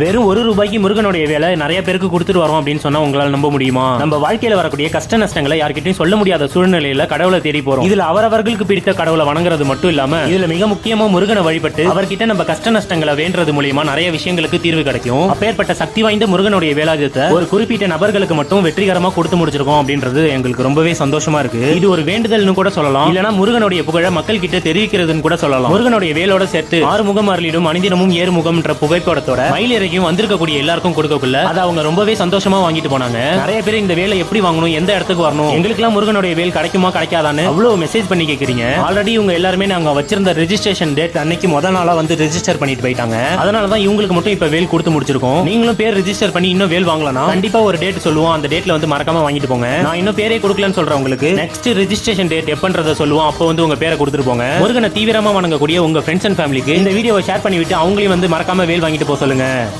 வெறும் ஒரு ரூபாய்க்கு முருகனுடைய வேலை நிறைய பேருக்கு கொடுத்துட்டு வரோம் அப்படின்னு சொன்னா உங்களால் நம்ப முடியுமா? நம்ம வாழ்க்கையில வரக்கூடிய கஷ்ட நஷ்டங்களை யார்கிட்டயும் சொல்ல முடியாத சூழ்நிலையில கடவுளை தேடி போறோம். இதுல அவரவர்களுக்கு பிடித்த கடவுளை வணங்குறது மட்டும் இல்லாம இதுல மிக முக்கியமா முருகனை வழிபட்டு அவர்கிட்ட நம்ம கஷ்ட நஷ்டங்களை வேண்டது மூலியமா நிறைய விஷயங்களுக்கு தீர்வு கிடைக்கும். அப்பேற்பட்ட சக்தி வாய்ந்த முருகனுடைய வேலாயுதத்தை ஒரு குறிப்பிட்ட நபர்களுக்கு மட்டும் வெற்றிகரமா கொடுத்து முடிச்சிருக்கோம் அப்படின்றது எங்களுக்கு ரொம்பவே சந்தோஷமா இருக்கு. இது ஒரு வேண்டுதல்னு கூட சொல்லலாம். இல்லனா முருகனுடைய புகழ மக்கள் கிட்ட தெரிவிக்கிறதுன்னு கூட சொல்லலாம். முருகனுடைய வேலோட சேர்த்து ஆறு முகம் அருளிடும் அணிதினமும் ஏறு முகம்ன்ற புகைப்படத்தோட வரைக்கும் வந்திருக்கக்கூடிய எல்லாருக்கும் கொடுக்கக்குள்ள அதை அவங்க ரொம்பவே சந்தோஷமா வாங்கிட்டு போனாங்க. நிறைய பேர் இந்த வேலை எப்படி வாங்கணும் எந்த இடத்துக்கு வரணும் எங்களுக்குலாம் முருகனுடைய வேல் கிடைக்குமா கிடைக்காதான்னு அவ்வளவு மெசேஜ் பண்ணி கேக்குறீங்க. ஆல்ரெடி இவங்க எல்லாருமே நாங்க வச்சிருந்த ரெஜிஸ்ட்ரேஷன் டேட் அன்னைக்கு முத நாளா வந்து ரெஜிஸ்டர் பண்ணிட்டு போயிட்டாங்க. அதனால தான் இவங்களுக்கு மட்டும் இப்ப வேல் கொடுத்து முடிச்சிருக்கோம். நீங்களும் பேர் ரெஜிஸ்டர் பண்ணி இன்னும் வேல் வாங்கலாம் கண்டிப்பா ஒரு டேட் சொல்லுவோம். அந்த டேட்ல வந்து மறக்காம வாங்கிட்டு போங்க. நான் இன்னும் பேரே கொடுக்கலன்னு சொல்றேன் உங்களுக்கு. நெக்ஸ்ட் ரெஜிஸ்ட்ரேஷன் டேட் எப்பன்றதை சொல்லுவோம். அப்போ வந்து உங்க பேரை கொடுத்துட்டு போங்க. முருகனை தீவிரமா வணங்கக்கூடிய உங்க ஃப்ரெண்ட்ஸ் அண்ட் ஃபேமிலிக்கு இந்த வீடியோவை ஷேர் பண்ணிவிட்டு அவங்களையும் வந்து மறக்காம வேல் வாங்கிட்டு போக சொல்லுங்க.